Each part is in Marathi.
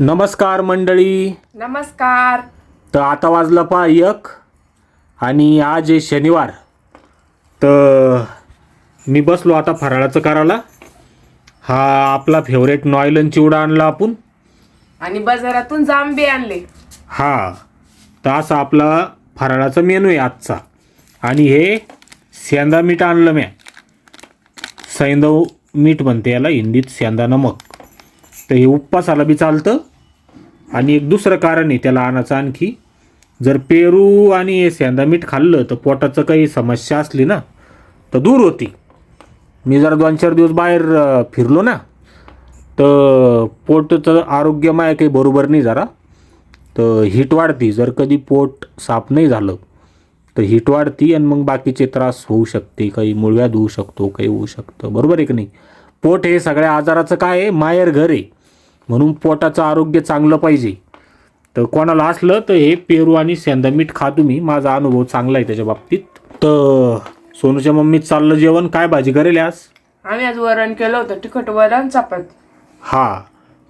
नमस्कार मंडळी. नमस्कार. तर आता वाजला पहा एक आणि आज आहे शनिवार. तर मी बसलो आता फराळाचं करायला. हा आपला फेवरेट नॉयलन चिवडा आणला आपण. आणि बाजारातून जांबे आणले. हा. तर असा आपला फराळाचा मेनू आहे आजचा. आणि हे सेंदा मीठ आणलं म्या सैंदव मीठ म्हणते याला हिंदीत सेंदा नमक. तर हे उपवासाला बी चालतं. आणि एक दुसरं कारण आहे त्याला आणायचं आणखी. जर पेरू आणि हे सेंदा मीठ खाल्लं तर पोटाचं काही समस्या असली ना तर दूर होती. मी जरा दोन चार दिवस बाहेर फिरलो ना तर पोटचं आरोग्य माय काही बरोबर नाही जरा. तर हीट वाढती. जर कधी पोट साफ नाही झालं तर हीट वाढती आणि मग बाकीचे त्रास होऊ शकते. काही मुळव्याध होऊ शकतो काही होऊ शकतं. बरोबर आहे की नाही? पोट हे सगळ्या आजाराचं काय आहे? माहेर घर आहे. म्हणून पोटाचं आरोग्य चांगलं पाहिजे. तर कोणाला असलं तर हे पेरू आणि सेंदा मीठ खा तुम्ही. माझा अनुभव चांगला आहे त्याच्या बाबतीत. तर सोनूच्या मम्मीत चाललं जेवण. काय भाजी करेल आज? आम्ही आज वरण केलं होतं. तिखट वरण चपात. हा.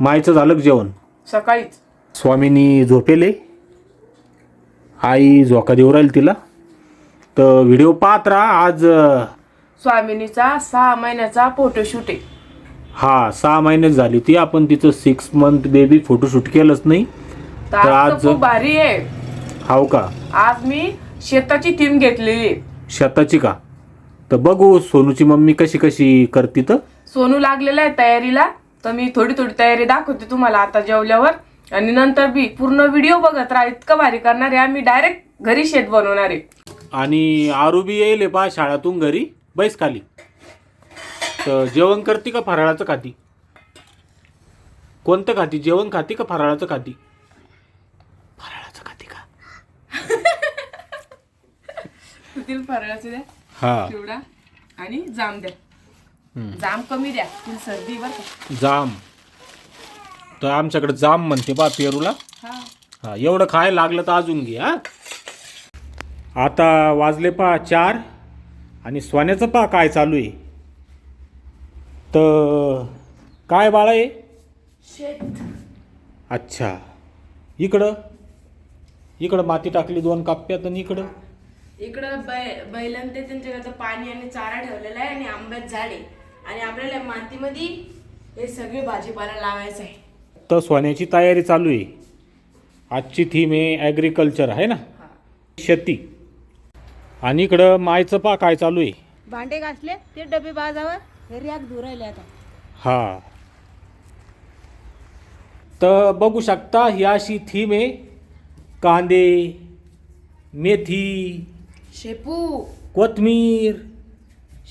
मायचं झालं का जेवण? सकाळीच. स्वामीनी झोपेले. आई झोका देऊ राहील तिला. तर व्हिडिओ पाहत राहा. आज अं, स्वामिनीचा सहा महिन्याचा फोटोशूट आहे. हा सहा महिने झाली ती आपण तिचं सिक्स मंथ बेबी फोटोशूट केलंच नाही. तर तर आज आज- खूप भारी आहे. हाव का? आज मी शेताची थीम घेतलेली आहे. शेताची का? तर बघू सोनूची मम्मी कशी कशी करते तर. सोनू लागलेला आहे तयारीला. तर मी थोडी थोडी तयारी दाखवते तुम्हाला आता जेवल्यावर. आणि नंतर बी पूर्ण व्हिडिओ बघत राहा. इतकं भारी करणार आहे. आम्ही डायरेक्ट घरी शेत बनवणार आहे. आणि आरू बी येईल बा शाळातून घरी. बैस खाली. तर जेवण करते का फराळाचं खाती? कोणतं खाती? जेवण खाती का फराळाचं खाती? फराळाचं खाती का? तिला फराळाचं द्या. हा. चिवडा आणि जाम द्या. जाम कमी द्या. तिला सर्दी बरं जाम. तर आमच्याकडे जाम म्हणते बा पेरूला. हा. हा एवढं खाय लागलं तर अजून घे हा. आता वाजले पा चार. आणि सोन्याचं पा काय चालू आहे? तर काय बाळा आहे? शेत. अच्छा. इकडं? इकडं माती टाकली दोन काप्यात आणि इकडं? इकडं बै बैलन ते त्यांच्याकडे पाणी आणि चारा ठेवलेला आहे आणि आंब्यात झाडे आणि आपल्याला मातीमध्ये हे सगळे भाजीपाला लावायचं आहे. तर सोन्याची तयारी चालू आहे. आजची थीम आहे ॲग्रिकल्चर आहे ना? शेती. आणि इकडं मायचं पा काय चालू आहे. भांडे घासले ते डबे बाजावर हे रॅक धुरायले आता. हा. तर बघू शकता ही अशी थीम आहे. कांदे मेथी शेपू. कोथमीर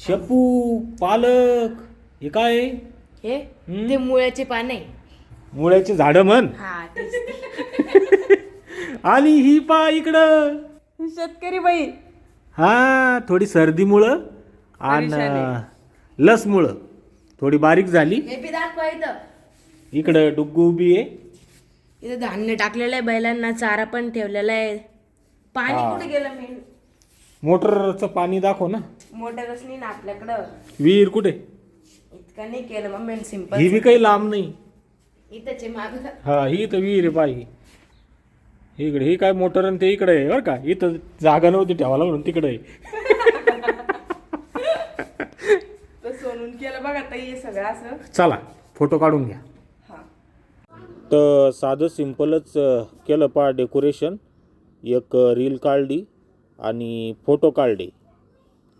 शेपू पालक हे काय आहे? हे हम्म. ते मुळ्याचे पाने. मुळ्याची झाडं म्हण. हा आणि ही पा इकडं. शेतकरी बाई हा थोडी सर्दीमुळं आणि लसमुळं. थोडी बारीक झाली. हे बी दाखवा इथं. इकडं डुग्गू उभी आहे. इथं धान्य टाकलेलं आहे बैलांना चारा पण ठेवलेला आहे. पाणी हा. कुठे गेलं मी? मोटरचं पाणी दाखव ना. मोटरच नाही ना आपल्याकडं. विहीर कुठे? इतकं नाही केलं मम्मी सिंपल ही बी काही लांब नाही. इथंच माग. हा ही तर विहीर आहे बाई इकडे ही काय मोटर आणि ते इकडे आहे बरं का? इथं जागा नव्हती ठेवायला म्हणून तिकडे आहे. तर सोनून केलं बघा ताई हे सगळं असं. चला फोटो काढून घ्या. हा. तर साधं सिम्पलच अ, केलं पा डेकोरेशन. एक रील काढली आणि फोटो काढले.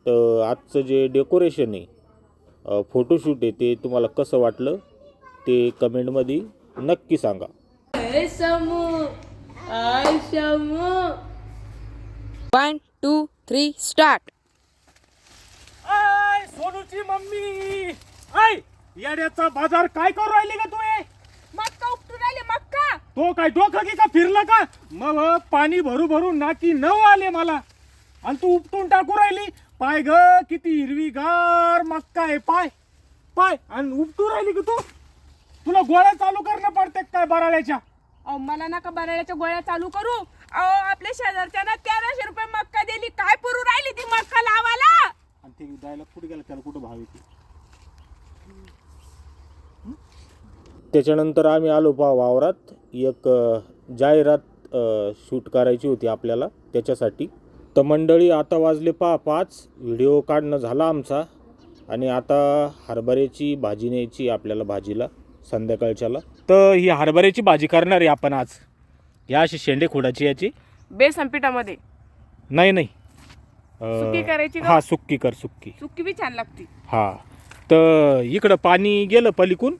तर आजचं जे डेकोरेशन आहे अ, फोटोशूट आहे ते तुम्हाला कसं वाटलं ते कमेंटमध्ये नक्की सांगा. अरे Samu I Samu one two three start I सोनूची मम्मी. आय येड्याचा बाजार काय करू राहिली का तू हे? मक्का उपटून राहिले मक्का. तो काय डोकं की का फिरलं का? मग पाणी भरू भरू नाकी नऊ आले मला. आणि तू उपटून टाकू राहिली. पाय ग किती हिरवीगार मक्का आहे पाय. पाय आणि उपटू राहिली का तू. तुला गोळ्या चालू करणं पडते काय बराड्याच्या अहो मला नका बराड्याच्या गोळ्या चालू करू. अहो आपल्या शेजारच्यानं तेराशे रुपये मक्का दिली. काय पुरू राहिली ती मक्का लावायला? आणि ते द्यायला कुठे गेला? त्याला कुठं भाव येते त्याच्यानंतर आम्ही आलो पहा वावरात. एक अ, जाहिरात अ, शूट करायची होती आपल्याला त्याच्यासाठी. तर मंडळी आता वाजले पहा पाच. व्हिडिओ काढणं झाला आमचा. आणि आता हरभऱ्याची भाजी न्यायची आपल्याला भाजीला संध्याकाळच्याला. तर ही हरभऱ्याची भाजी करणार आहे आपण आज. या अशी शेंडे खोडाची याची. बेसन पिठामध्ये. नाही नाही. अ, करायची का? हा सुक्की कर सुक्की सुकी बी छान लागते. हा. तर इकडं पाणी गेलं पलीकून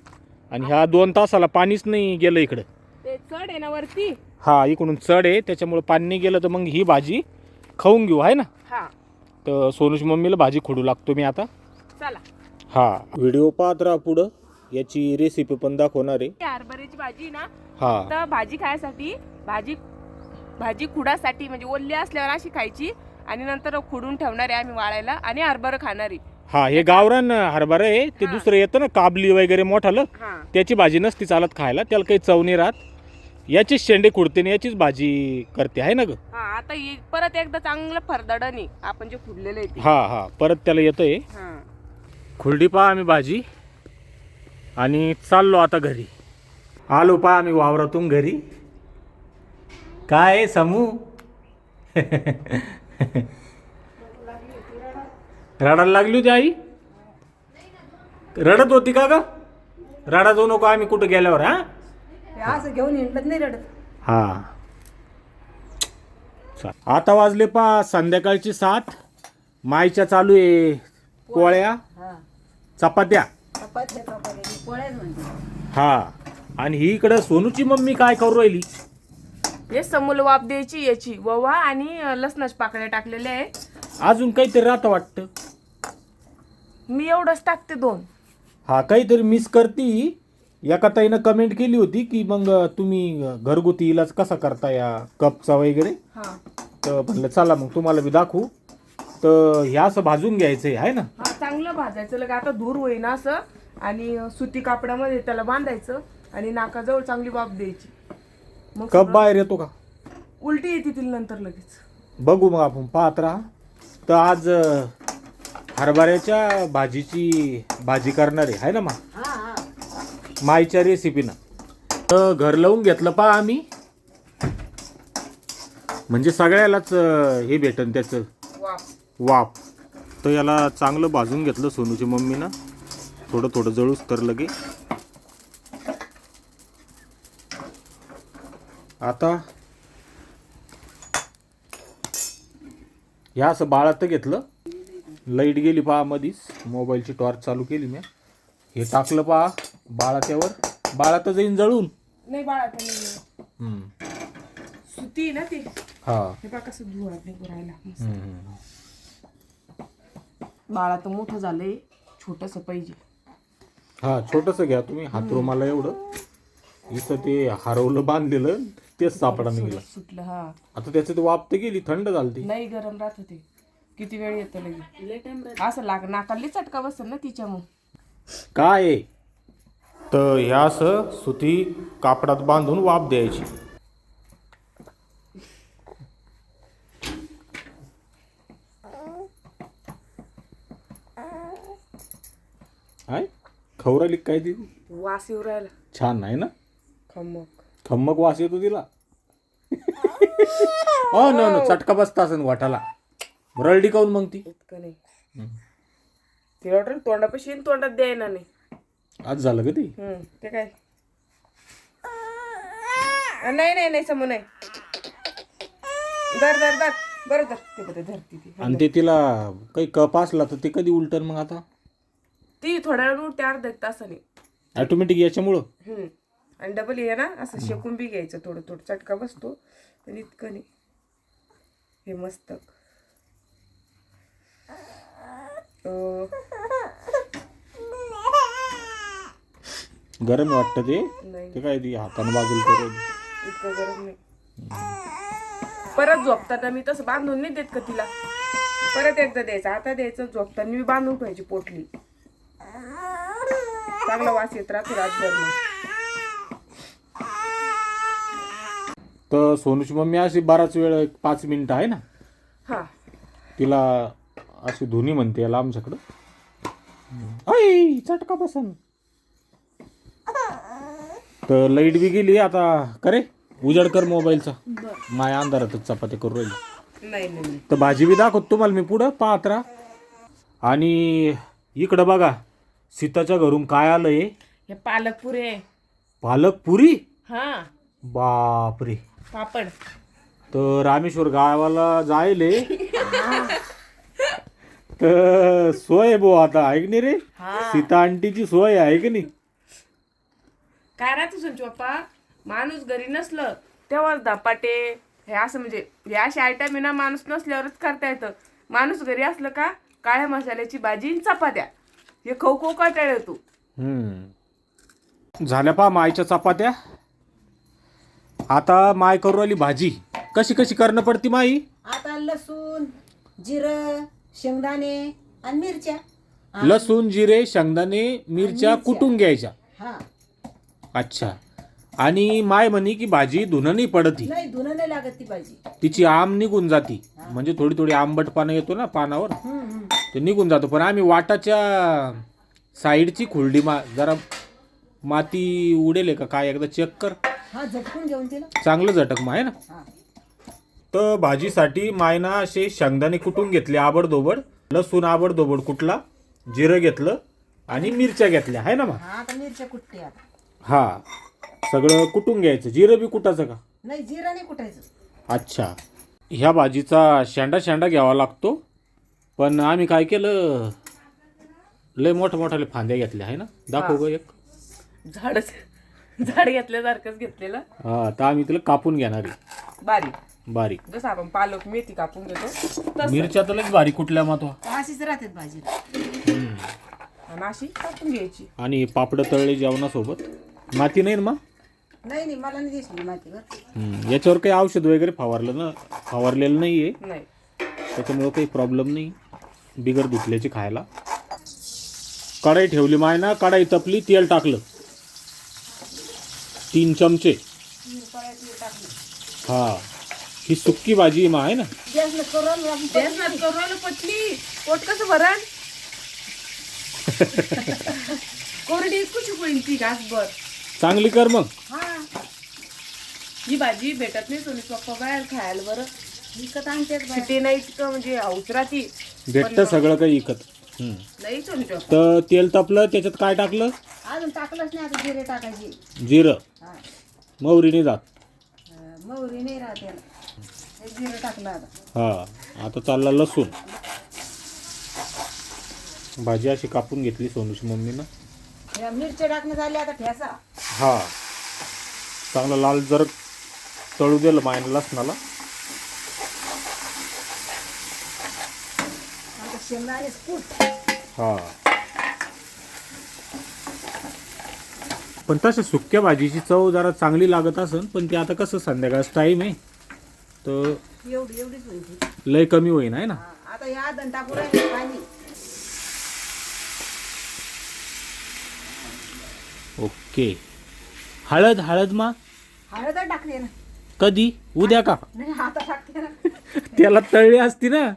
आणि ह्या दोन तासाला पाणीच नाही गेलं इकडं. ते चढ आहे ना वरती? हा इकडून चढ आहे. त्याच्यामुळे पाणी नाही गेलं तर मग ही भाजी खाऊन घेऊ आहे ना? हा. तर सोनूची मम्मीला भाजी खोडू लागतो मी आता. चला. हा. व्हिडिओ पाहत राहा पुढं. याची रेसिपी पण दाखवणार आहे. हरभऱ्याची भाजी ना हा. तर भाजी खायसाठी भाजी भाजी खुडासाठी म्हणजे ओल्ली असल्यावर अशी खायची आणि नंतर खुडून ठेवणार आहे आम्ही वाळायला आणि हरभरं खाणारी हा हे गावरान हरभरा आहे ते दुसरं येतं ना काबली वगैरे मोठालं हा. त्याची भाजी नसती चालत खायला त्याला काही चव नाही राहत. याचीच शेंडे खुडते आणि याचीच भाजी करते आहे ना ग? हा आता हे परत एकदा चांगलं फरदडणी आपण जे खुडलेलं आहे ते. हा हा परत त्याला येतंय. हा. खुर्डी पहा आम्ही भाजी. आणि चाललो आता घरी. आलो पहा आम्ही वावरातून घरी. काय आहे, समू? रडायला लागली होती आई? रडत होती का ग? रडा जाऊ नको आम्ही कुठं गेल्यावर हा? असं घेऊन हिंडत नाही रडत. हा. चा- आता वाजले पा संध्याकाळची सात. मायच्या चालू आहे पोळ्या. हा. चपात्या. हा आणि ही इकडं सोनूची मम्मी काय करू राहिली? हे समूल वाप द्यायची याची ववा आणि अं, लसणाच्या पाकळ्या टाकलेल्या आहे. अजून काहीतरी राहतं वाटतं. मी एवढंच टाकते दोन. हा काहीतरी मिस करती. एका ताईनं कमेंट केली होती की मग तुम्ही घरगुती इलाज कसा करता या कपचा वगैरे? हा. तर म्हणलं चला मग तुम्हाला बी दाखवू. तर हे असं भाजून घ्यायचं आहे ना? हा चांगलं भाजायचं. लगे आता धूर होईना असं. आणि सुती कापडामध्ये त्याला बांधायचं आणि नाकाजवळ चांगली वाफ द्यायची. मग कप बाहेर येतो का? उलटी येते तिला नंतर लगेच. बघू मग आपण पाहत राहा. तर आज अं, हरभऱ्याच्या भाजीची भाजी करणार आहे है ना मग हा हा. माईच्या रेसिपीनं तर घर लावून घेतलं पहा आम्ही. म्हणजे सगळ्यालाच अं, हे भेटन त्याचं. वाफ. वाप तर याला चांगलं भाजून घेतलं सोनूची मम्मीनं. थोडं थोडं जळूस तर लगे. आता ह्या असं बाळात घेतलं. लाइट गेली पहा मधीच. मोबाईलची टॉर्च चालू केली मी. हे टाकलं पहा बाळात्यावर बाळात जाईन जळून. नाही बाळा ते नाही. हम्म. सुती ना ती. हा. हे कसं धुवात नाही राहिला. बाळा तर मोठं झालंय छोटस पाहिजे. हा छोटस घ्या तुम्ही. हातरुमाला एवढं. इथं ते हरवलं बांधलेलं तेच सापडा निघलं सुटलं हा. आता त्याचं ते वाप तर गेली थंड झालती. नाही गरम राहत होते. किती वेळ येतं लगे असं लाग नाकाली चटका बसेल ना तिच्यामुळे काय? आहे? तर ह्या असं सुती कापडात बांधून वाफ द्यायची. काय खवराली काय ती? वास येऊ राहिला. छान आहे ना? खमक. खम्मक वास येतो तिला. हो नो नो चटका बसता असेल वाटाला. रळडी काऊन मग ती? इतकं नाही. ते ऑर्डर तोंडापाशी येईन, तोंडात द्यायना नाही. आज झालं का ती? हम्म, ते काय? अ, नाही नाही नाही समोर नाही. धर धर धर. बरं धर ते ते धरती ती. आणि ते तिला काही कप असला तर ते कधी उलटन मग आता? ती थोड्या वेळ उठते अर्धा एक तासाने ऑटोमॅटिक याच्यामुळं? हम्म. आणि डबल ये ना असं शेकून बी घ्यायचं थोडं थोडं. चटका बसतो. पण इतकं नाही. हे मस्त. अं, गरम वाटतं ते? नाही. ते काय ती हातानं बाजूला इतकं गरम नाही. परत झोपताना मी तसं बांधून नाही देत का तिला? परत एकदा द्यायचं. आता द्यायचं झोपताना मी बांधून ठेवायची पोटली. चांगला वास येत राहतो रातभर मग. तर सोनूची मम्मी अशी बराच वेळ एक पाच मिनिटं आहे ना? हा. तिला अशी धुनी म्हणते याला आमच्याकडं. ऐ चटका बसन. तर लाइट बी गेली आता. करे उजाड कर मोबाईलचा. माया अंधारातच चपात्या करू राहिली. नाही नाही नाही. तर भाजी बी दाखवतो तुम्हाला मी पुढं. पाहत राहा. आणि इकडं बघा सीताच्या घरून काय आलंय? हे पालक पुरे पालक पुरी? हा. बापरे. पापड. तर रामेश्वर गावाला जायले. तर सोय बो आता ऐक नाही रे? हा. सीता आंटीची सोय आहे की नाही? काय राहतो पप्पा माणूस घरी नसलं तेव्हाच धपाटे हे असं म्हणजे हे असे आयटम आहे ना माणूस नसल्यावरच करता येतं. माणूस घरी असलं का काळ्या मसाल्याची भाजी आणि चपात्या. हे खो खो कटाळ हम्म. झाल्या पा मायच्या चपात्या. आता माय करू राहिली भाजी. कशी कशी करणं पडती माई? आता लसूण जिरं शेंगदाणे आणि मिरच्या. लसूण जिरे शेंगदाणे मिरच्या कुटून घ्यायच्या? हा. अच्छा. आणि माय म्हणे की भाजी धुणं नाही पडती. नाही धुणं नाही लागत ती भाजी. तिची आम निघून जाती. म्हणजे थोडी थोडी आंबट पानं येतो ना पानावर. हम्म, हम्म. ते निघून जातो. पण आम्ही वाटाच्या साईडची खुर्डी मा जरा माती उडेल का? काय एकदा चेक कर. हा झटकून घेऊन तिला चांगलं झटक मा आहे ना? हा. तर भाजीसाठी मायना असे शेंगदाणे कुटून घेतले आबडधोबड लसूण आबडधोबड कुटला जिरं घेतलं आणि मिरच्या घेतल्या आहे ना मा? हा आता मिरच्या कुठते आता. हा. सगळं कुटून घ्यायचं. जिरं बी कुटायचं का? नाही जिरा नाही कुठायचं अच्छा. ह्या भाजीचा शेंडा शेंडा घ्यावा लागतो. पण आम्ही काय केलं? लय मोठ्या मोठ्याले फांद्या घेतल्या आहे ना? दाखव ग एक. झाडच झाड घेतल्यासारखंच घेतलेलं. हा तर आम्ही तिला कापून घेणार आहे. बारीक. बारीक. जसं आपण पालक मेथी कापून घेतो तसं. मिरच्या तर बारीक कुठल्या मातो अशीच राहतात भाजीला आणि अशी कापून घ्यायची. आणि पापडं तळले जेवणासोबत. माती नाही ना मा नाही नाही मला नाही दिसली मातीवर हम्म, याच्यावर काही औषध वगैरे फवारलं ना फवारलेलं नाही आहे नाही. त्याच्यामुळं काही प्रॉब्लेम नाही. बिगर धुतल्याची खायला. कढाई ठेवली माय ना कढाई तपली तेल टाकलं. तीन चमचे. हा. ही सुक्की भाजी मा आहे ना? पटली पोट कसं भरण कोरडी कुशी होईल ती घासभर. चांगली कर मग. हा. ही भाजी भेटत नाही सोनी पप्पा बाहेर खायला बरं. विकत नाही इतकं म्हणजे भेटतं सगळं काही हम्म. पप्पा तर तेल तपलं त्याच्यात काय टाकलं? अजून टाकलंच नाही आता जिरे टाकायचे. जिरं. हा. मोहरीने जात. अं, मोहरी नाही राहते एक जिरं टाकलं आता. हा आता चालला लसूण. भाजी अशी कापून घेतली सोनूची मम्मीनं. या मिरच्या टाकणं झाले आता ठेसा. हा. चांगलं लाल जर तळू दिलं मायनं लसणाला. हा पण तसं सुक्या भाजीची चव जरा चांगली लागत असन पण ते आता कसं संध्याकाळच टाईम आहे. तर एवढी एवढीच होईल लय कमी होईन आहे ना? हा, आता या दण टाकू राहिले पाणी ओके. हळद हळद मा? हळद टाकते ना. कधी? उद्या का? नाही आता टाकते ना. त्याला तळली असती ना?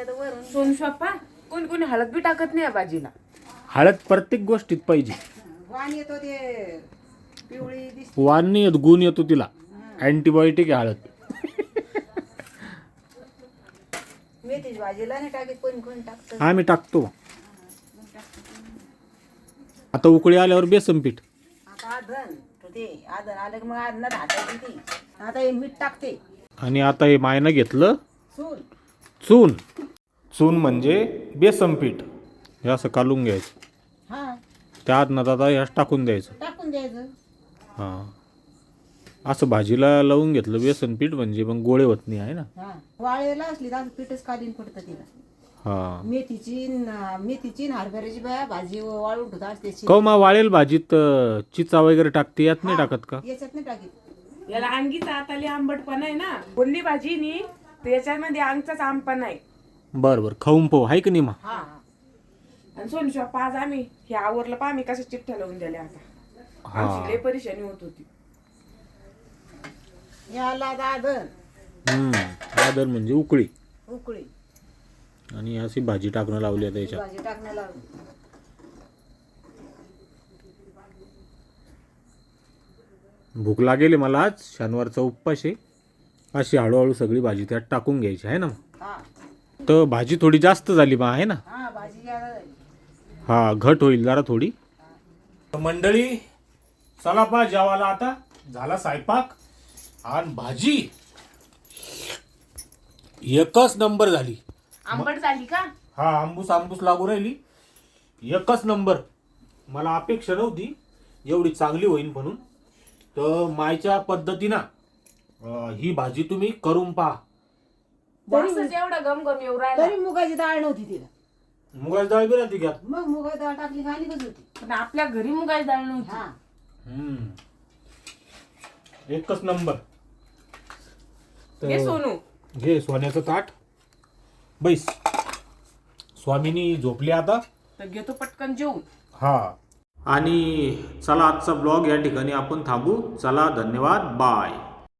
आता वरून सोनू पप्पा कोणी कोणी हळद बी टाकत नाही या भाजीला हळद प्रत्येक गोष्टीत पाहिजे. वाण येतो ते पिवळी दिसते. वान नाही येत गुण येतो तिला. अँटीबायोटिक आहे हळद. मेथीची भाजीला नाही टाकीत कोणी कोणी टाकतं? आम्ही टाकतो. आता उकळी आल्यावर बेसन पीठ. आता आधन तर ते आधन आलं की मग आधनात हाताची ती. आता हे मीठ टाकते. आणि आता हे मायनं घेतलं सून. चून. चून म्हणजे बेसन पीठ. हे असं कालून घ्यायचं. हा. त्या आदनात आता ह्याच टाकून द्यायचं. टाकून द्यायचं. हां. असं भाजीला लावून घेतलं बेसन पीठ म्हणजे मग गोळे होत नाही आहे ना? हा. वाळेला असली तर पीठच कालीन पडतं तिला. हां. मेथीची न- मेथीची न हरभऱ्याची बाया भाजी वाळून ठेवत असते शी- कौ मा वाळेल भाजीत अं, चिचा वगैरे टाकते यात नाही टाकत का? याच्यात नाही टाकीत. याला अंगीचा आताली आंबटपणा आहे ना. बोलली भाजी नी तर याच्यामध्ये अंगचाच आंबपणा आहे. बरं बरं. खाऊन पाहू. आहे की नाही मा हा. आणि सोनू पप्पा आज आम्ही हे आवरलं पा आम्ही कशा चिठ्ठ्या लावून दिल्या आता. आमची लय परेशानी होत होती. याला आधन हम्म, आदर म्हणजे उकळी. उकळी. आणि अशी भाजी टाकणं लावली आता याच्यात. भाजी टाकण्याला भूक लागेल मला आज. शनिवारचा उपवास आहे. अशी हळूहळू सगळी भाजी त्यात टाकून घ्यायची आहे ना हा. तर भाजी थोडी जास्त झाली बा आहे ना? हा भाजी झाली. हा घट होईल जरा थोडी. मंडळी चला पा जेवायला आता. झाला स्वयंपाक आणि भाजी. एकच नंबर झाली. आंबट झाली का? हा आंबूस आंबूस लागू राहिली. एकच नंबर. मला अपेक्षा नव्हती. एवढी चांगली होईल म्हणून. तर मायच्या पद्धतीनं अं, ही भाजी तुम्ही करून पहा. एवढा गमगम येऊ राहिला. तरी मुगाची डाळ नव्हती तिला. मुगाची डाळ बी राहते घ्या मग मुगाची डाळ टाकली खाली कशी होती. पण आपल्या घरी मुगाची डाळ नव्हती. हा. हम्म. एकच नंबर. हे सोनू. घे सोन्याचं ताट. बैस. स्वामिनी झोपली आता. तर घेतो पटकन जेवून. हा. आणि चला आजचा ब्लॉग या ठिकाणी आपण थांबू. चला धन्यवाद. बाय.